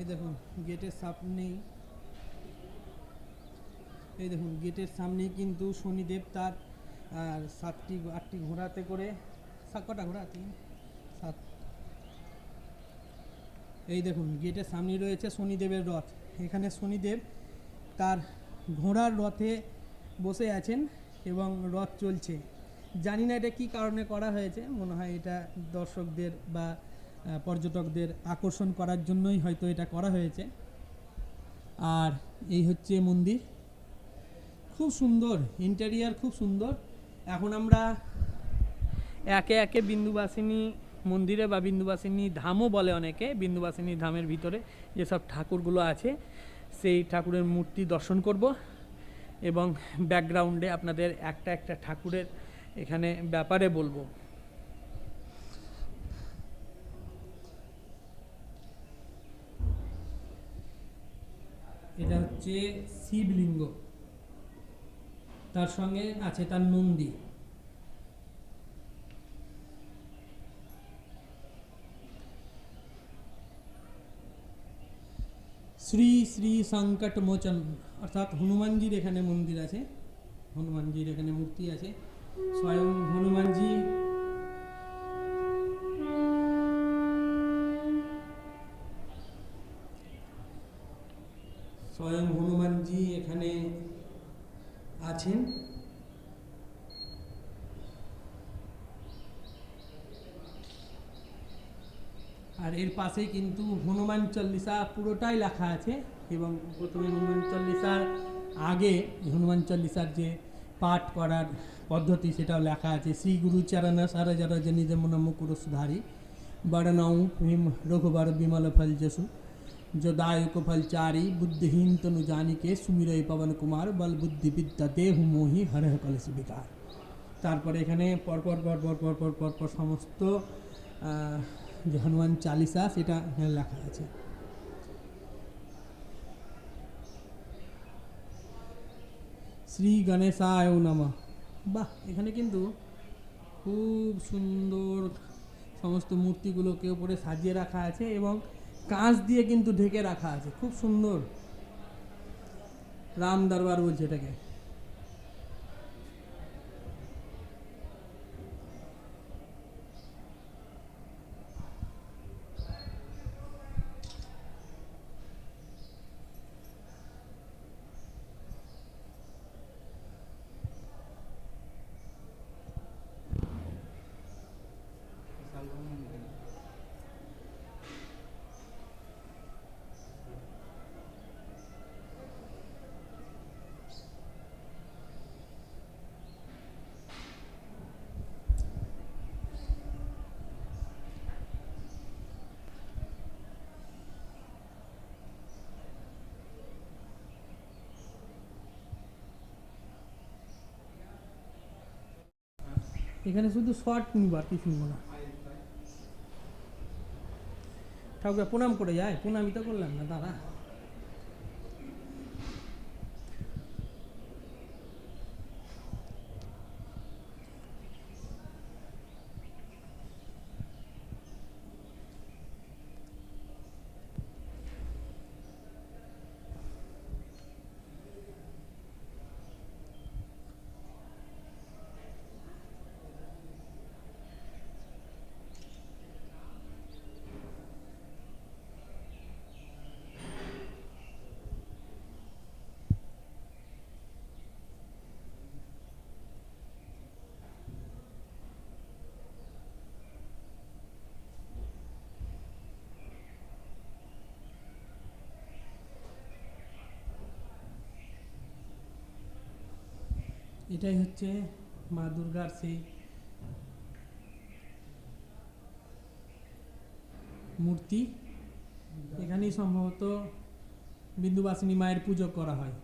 এই দেখুন, গেটের সামনেই, এই দেখুন, গেটের সামনেই কিন্তু শনিদেব তার, আর সাতটি আটটি ঘোড়াতে করে কটা ঘোড়া? তিন, সাত। এই দেখুন, গেটের সামনে রয়েছে শনিদেবের রথ। এখানে শনিদেব তার ঘোড়ার রথে বসে আছেন এবং রথ চলছে। জানি না এটা কী কারণে করা হয়েছে, মনে হয় এটা দর্শকদের বা পর্যটকদের আকর্ষণ করার জন্যই হয়তো এটা করা হয়েছে। আর এই হচ্ছে মন্দির। খুব সুন্দর ইন্টেরিয়ার খুব সুন্দর। এখন আমরা একে একে বিন্দুবাসিনী মন্দিরে বা বিন্দুবাসিনী ধামও বলে অনেকে, বিন্দুবাসিনী ধামের ভিতরে যেসব ঠাকুরগুলো আছে, সেই ঠাকুরের মূর্তি দর্শন করব এবং ব্যাকগ্রাউন্ডে আপনাদের একটা একটা ঠাকুরের এখানে ব্যাপারে বলব। হচ্ছে শিবলিঙ্গ। তার সঙ্গে আছে তার নন্দী। শ্রী শ্রী সংকট মোচন অর্থাৎ হনুমানজির এখানে মন্দির আছে। হনুমানজির এখানে মূর্তি আছে। স্বয়ং হনুমানজি স্বয়ং হনুমানজি এখানে আছেন। আর এর পাশেই কিন্তু হনুমান চল্লিশা পুরোটাই লেখা আছে এবং প্রথমে হনুমান চল্লিশার আগে হনুমান চল্লিশার যে পাঠ করার পদ্ধতি সেটাও লেখা আছে। শ্রী গুরু চরণ সরজর জনি যেমন মুকুর সুধারি বড়নাউ ভীম রঘুবর বিমল ফল যশু जो दायक फल चारी बुद्धिहीन तनु जानिके सुमिरय पवन কুমার বল বুদ্ধি বিদ্যা দেহু মোহি হরহ কলস বিকার তারপরে এখানে পরপর পরপর পরপর পরপর সমস্ত আহ, যে হনুমান চালিসা সেটা এখানে লেখা আছে শ্রী গণেশায় নমঃ বাহ এখানে কিন্তু খুব সুন্দর সমস্ত মূর্তিগুলোকে উপরে সাজিয়ে রাখা আছে এবং কাঁচ দিয়ে কিন্তু ঢেকে রাখা আছে। খুব সুন্দর। রাম দরবার বলছে এটাকে। এখানে শুধু শর্ট নিবার কিছু নিব না। ঠাকুর প্রণাম করে যায়, প্রণামিতা করলাম না দাদা এটাই হচ্ছে মা দুর্গার সেই মূর্তি। এখানেই সম্ভবত বিন্দুবাসিনী মায়ের পুজো করা হয়।